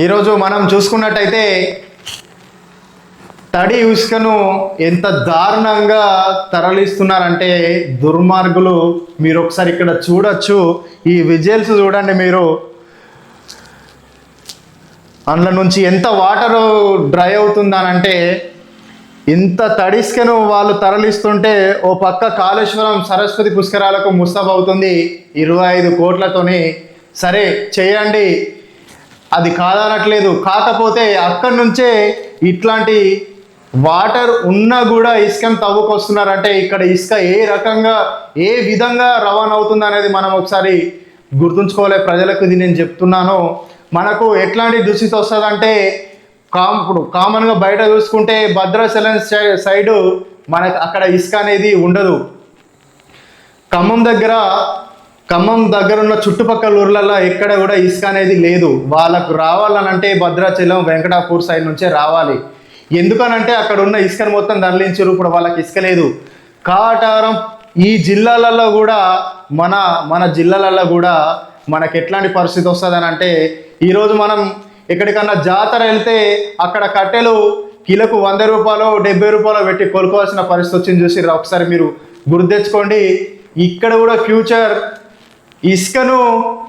ఈరోజు మనం చూసుకున్నట్టయితే తడి ఇసుకను ఎంత దారుణంగా తరలిస్తున్నారంటే దుర్మార్గులు. మీరు ఒకసారి ఇక్కడ చూడొచ్చు. ఈ విజువల్స్ చూడండి మీరు. అందులో నుంచి ఎంత వాటర్ డ్రై అవుతుందనంటే ఇంత తడిస్కను వాళ్ళు తరలిస్తుంటే ఓ పక్క కాళేశ్వరం సరస్వతి పుష్కరాలకు ముస్తాబ్ అవుతుంది ఇరవై ఐదు కోట్లతోని. సరే చేయండి. అది కాదనట్లేదు. కాకపోతే అక్కడి నుంచే ఇట్లాంటి వాటర్ ఉన్నా కూడా ఇసుకను తవ్వుకొస్తున్నారంటే ఇక్కడ ఇసుక ఏ రకంగా ఏ విధంగా రవాణా అవుతుంది అనేది మనం ఒకసారి గుర్తుంచుకోవాలి. ప్రజలకు ఇది నేను చెప్తున్నాను. మనకు ఎట్లాంటి దుస్థితి వస్తుందంటే కామ్ ఇప్పుడు కామన్గా బయట చూసుకుంటే భద్రాచలం సైడు మనకు అక్కడ ఇసుక అనేది ఉండదు. ఖమ్మం దగ్గర ఖమ్మం దగ్గరున్న చుట్టుపక్కల ఊర్లలో ఎక్కడ కూడా ఇసుక అనేది లేదు. వాళ్ళకు రావాలనంటే భద్రాచలం వెంకటాపూర్ సైడ్ నుంచే రావాలి. ఎందుకనంటే అక్కడ ఉన్న ఇసుకను మొత్తం తరలించారు ఇప్పుడు వాళ్ళకి ఇసుక లేదు. కాటారం ఈ జిల్లాలలో కూడా మన మన జిల్లాలలో కూడా మనకి ఎట్లాంటి పరిస్థితి వస్తుంది అంటే ఈరోజు మనం ఎక్కడికన్నా జాతర వెళ్తే అక్కడ కట్టెలు కిలోకు వంద రూపాయలు డెబ్బై రూపాయలు పెట్టి కొనుక్కోవాల్సిన పరిస్థితి వచ్చింది చూసి ఒకసారి మీరు గుర్తు తెచ్చుకోండి. ఇక్కడ కూడా ఫ్యూచర్ ఇసుకను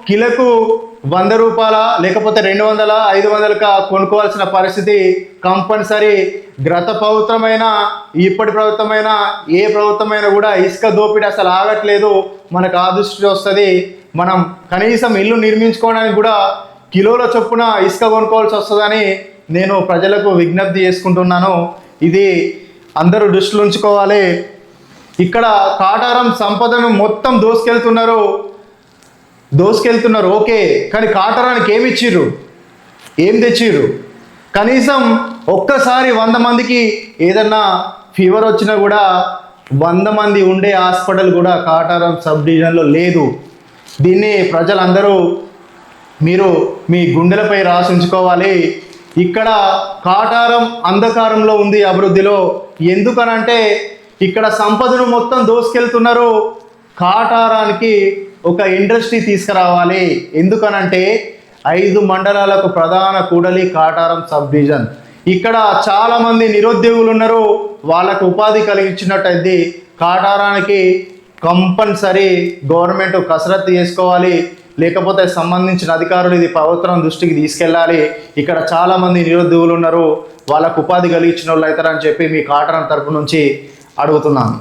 కిలకు వంద రూపాయల లేకపోతే రెండు వందల ఐదు వందలక కొనుక్కోవాల్సిన పరిస్థితి కంపల్సరీ. గత ప్రభుత్వమైన ఇప్పటి ప్రభుత్వమైన ఏ ప్రభుత్వమైనా కూడా ఇసుక దోపిడీ అసలు ఆగట్లేదు. మనకు ఆ దృష్టి వస్తుంది. మనం కనీసం ఇల్లు నిర్మించుకోవడానికి కూడా కిలోల చొప్పున ఇసుక కొనుక్కోవాల్సి వస్తుందని నేను ప్రజలకు విజ్ఞప్తి చేసుకుంటున్నాను. ఇది అందరూ దృష్టిలో ఉంచుకోవాలి. ఇక్కడ కాటారం సంపదను మొత్తం దోసుకెళ్తున్నారు. దోసుకెళ్తున్నారు ఓకే కానీ కాటరానికి ఏమి ఇచ్చిర్రు? ఏం తెచ్చిర్రు? కనీసం ఒక్కసారి వంద మందికి ఏదన్నా ఫీవర్ వచ్చినా కూడా వంద మంది ఉండే హాస్పిటల్ కూడా కాటారం సబ్ డివిజన్లో లేదు. దీన్ని ప్రజలందరూ మీరు మీ గుండెలపై రాసి ఉంచుకోవాలి. ఇక్కడ కాటారం అంధకారంలో ఉంది అభివృద్ధిలో. ఎందుకనంటే ఇక్కడ సంపదను మొత్తం దోసుకెళ్తున్నారు కాటారానికి ఒక ఇండస్ట్రీ తీసుకురావాలి. ఎందుకనంటే ఐదు మండలాలకు ప్రధాన కూడలి కాటారం సబ్ డివిజన్. ఇక్కడ చాలామంది నిరుద్యోగులు ఉన్నారు. వాళ్ళకు ఉపాధి కలిగించినట్టయితే కాటారానికి కంపల్సరీ గవర్నమెంట్ కసరత్తు చేసుకోవాలి. లేకపోతే సంబంధించిన అధికారులు ఇది ప్రభుత్వం దృష్టికి తీసుకెళ్ళాలి. ఇక్కడ చాలామంది నిరుద్యోగులు ఉన్నారు. వాళ్ళకు ఉపాధి కలిగించిన వాళ్ళు అవుతారని చెప్పి మీ కాటరం తరపు నుంచి అడుగుతున్నాను.